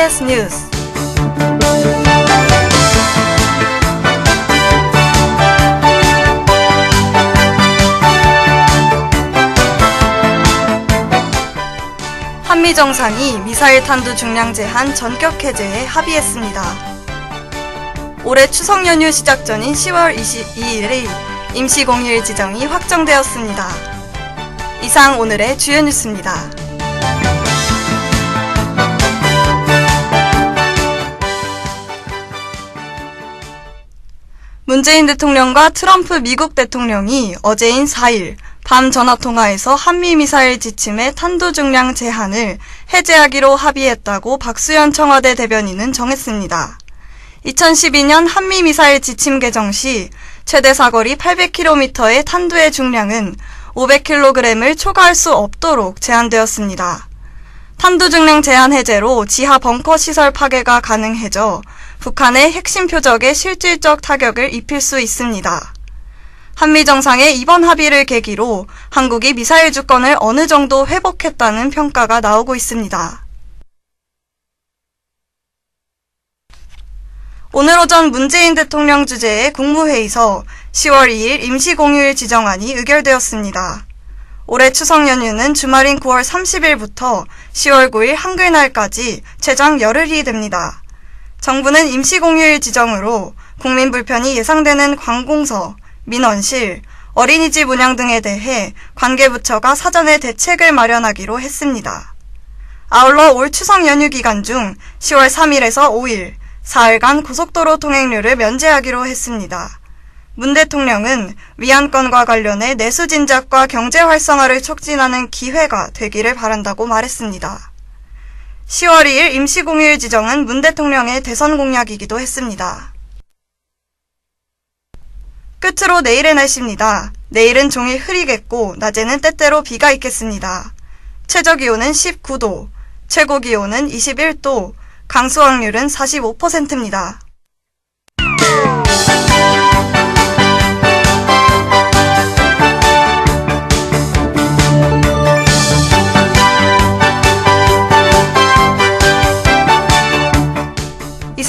KBS 뉴스 한미 정상이 미사일 탄두 중량 제한 전격 해제에 합의했습니다. 올해 추석 연휴 시작 전인 10월 22일에 임시공휴일 지정이 확정되었습니다. 이상 오늘의 주요 뉴스입니다. 문재인 대통령과 트럼프 미국 대통령이 어제인 4일 밤 전화통화에서 한미미사일 지침의 탄도 중량 제한을 해제하기로 합의했다고 박수현 청와대 대변인은 정했습니다. 2012년 한미미사일 지침 개정 시 최대 사거리 800km의 탄두의 중량은 500kg을 초과할 수 없도록 제한되었습니다. 탄두 중량 제한 해제로 지하 벙커 시설 파괴가 가능해져 북한의 핵심 표적에 실질적 타격을 입힐 수 있습니다. 한미 정상의 이번 합의를 계기로 한국이 미사일 주권을 어느 정도 회복했다는 평가가 나오고 있습니다. 오늘 오전 문재인 대통령 주재의 국무회의서 10월 2일 임시공휴일 지정안이 의결되었습니다. 올해 추석 연휴는 주말인 9월 30일부터 10월 9일 한글날까지 최장 열흘이 됩니다. 정부는 임시공휴일 지정으로 국민 불편이 예상되는 관공서, 민원실, 어린이집 운영 등에 대해 관계부처가 사전에 대책을 마련하기로 했습니다. 아울러 올 추석 연휴 기간 중 10월 3일에서 5일, 4일간 고속도로 통행료를 면제하기로 했습니다. 문 대통령은 위안권과 관련해 내수 진작과 경제 활성화를 촉진하는 기회가 되기를 바란다고 말했습니다. 10월 2일 임시공휴일 지정은 문 대통령의 대선 공약이기도 했습니다. 끝으로 내일의 날씨입니다. 내일은 종일 흐리겠고 낮에는 때때로 비가 있겠습니다. 최저 기온은 19도, 최고 기온은 21도, 강수 확률은 45%입니다.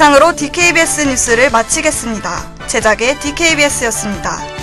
이상으로 DKBS 뉴스를 마치겠습니다. 제작의 DKBS였습니다.